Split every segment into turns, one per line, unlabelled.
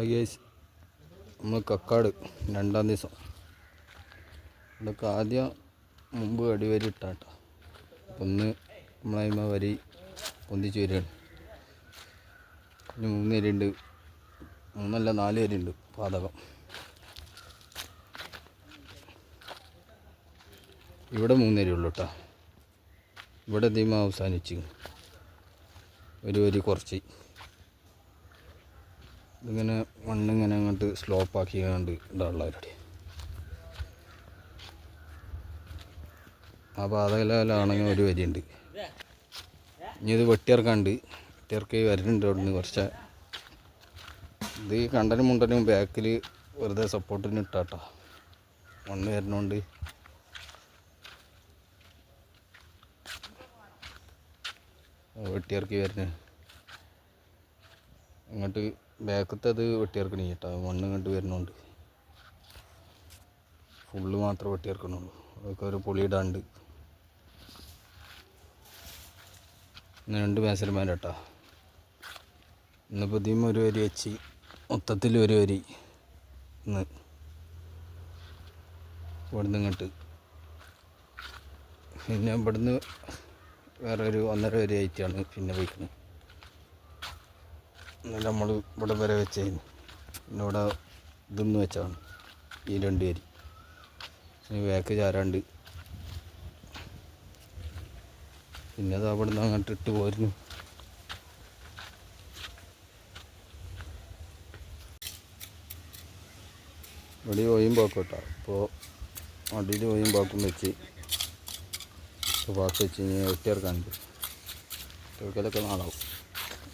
Guys നമ്മൾ കക്കാട് രണ്ടാം ദിവസം. ഇതൊക്കെ ആദ്യം മുമ്പ് അടിവരി ഇട്ടാട്ടോ. ഒന്ന് നമ്മളതിമ വരി പൊന്തിച്ച് വരികയാണ്. ഇനി മൂന്ന് വരിയുണ്ട് മൂന്നല്ല നാല് വരിയുണ്ട് പാതകം. ഇവിടെ മൂന്ന് വരിയുള്ളൂ കേട്ടോ ഇവിടെ ധീമ അവസാനിച്ചു ഒരു വരി കുറച്ച്. ഇതിങ്ങനെ മണ്ണിങ്ങനെ അങ്ങോട്ട് സ്ലോപ്പാക്കി കണ്ട് ഇടാനുള്ള പരിപാടി. ആ പാതയിലാണെങ്കിൽ ഒരു വരിയുണ്ട്. ഇനി ഇത് വെട്ടിയർക്കാണ്ട് വെട്ടിയിറക്കി വരുന്നുണ്ട് അവിടെ നിന്ന് കുറച്ച്. ഇത് കണ്ടനും മുണ്ടനും ബാക്കിൽ വെറുതെ സപ്പോർട്ടിന് ഇട്ടാട്ടോ. മണ്ണ് വരുന്നോണ്ട് വെട്ടിയിറക്കി വരുന്നത് ഇങ്ങോട്ട് ബാക്കത്തെ അത് വെട്ടിയിറക്കണി കേട്ടോ. മണ്ണ് ഇങ്ങോട്ട് വരുന്നുണ്ട്. ഫുള്ള് മാത്രം വെട്ടിയിറക്കണുള്ളൂ അതൊക്കെ ഒരു പൊളിയിടാണ്ട് ഇന്ന് രണ്ട് കേട്ടോ ഇന്നിപ്പോൾ ഇതിയും ഒരു വരി വെച്ച്. മൊത്തത്തിൽ ഒരു വരി ഇന്ന്. ഇവിടുന്ന് ഇങ്ങോട്ട്. പിന്നെ ഇവിടുന്ന് വേറൊരു ഒന്നര വരി ആയിട്ടാണ് പിന്നെ പോയിക്കുന്നത് ഇന്നലെ നമ്മൾ ഇവിടെ വരെ വെച്ചതിന് പിന്നെ ഇവിടെ ഇതൊന്ന് വെച്ചാണ് ഈ രണ്ട് പേര് വേക്ക് ചാരാണ്ട്. പിന്നെ അത് അവിടെ നിന്ന് അങ്ങോട്ട് ഇട്ട് പോയിരുന്നു ഇവിടെ ഓയും കേട്ടോ അപ്പോൾ അടിയിൽ ഓയും പാക്കും വെച്ച് പാക്ക് വെച്ച് കഴിഞ്ഞാൽ വെട്ടിയിറക്കാനുണ്ട് ഇറക്കലൊക്കെ നാളാവും.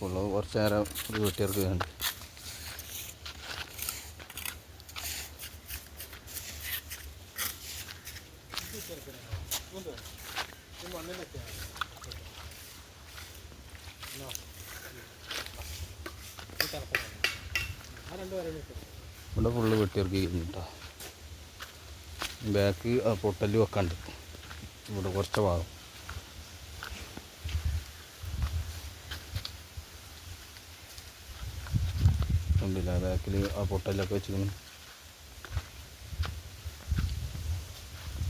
ഉള്ളത് കുറച്ച് നേരം ഒരു വേണ്ടി ഇവിടെ ഫുള്ള് വെട്ടിയിറക്കി കഴിഞ്ഞിട്ടാ ബാക്ക് ആ പൊട്ടൽ വെക്കാണ്ട് ഇവിടെ കുറച്ച് ഭാഗം. ഉണ്ടല്ല ബാക്കിൽ ആ പൊട്ടലൊക്കെ വെച്ചിരിക്കുന്നു.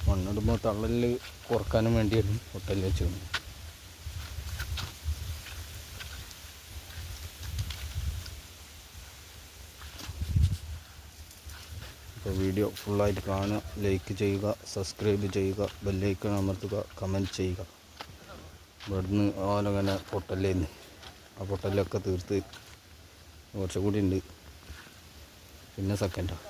മണ്ണിടുമ്പോൾ തള്ളലിൽ കുറക്കാനും വേണ്ടിയായിരുന്നു പൊട്ടൽ വെച്ചിരുന്നു അപ്പോൾ വീഡിയോ ഫുള്ളായിട്ട് കാണുക. ലൈക്ക് ചെയ്യുക സബ്സ്ക്രൈബ് ചെയ്യുക ബെല്ലൈക്കൺ അമർത്തുക കമന്റ് ചെയ്യുക. ഇവിടുന്ന് ഓലങ്ങനെ പൊട്ടലേന്ന് ആ പൊട്ടലൊക്കെ തീർത്ത് കുറച്ചും കൂടി ഉണ്ട്. പിന്നെ സെക്കൻഡാണ്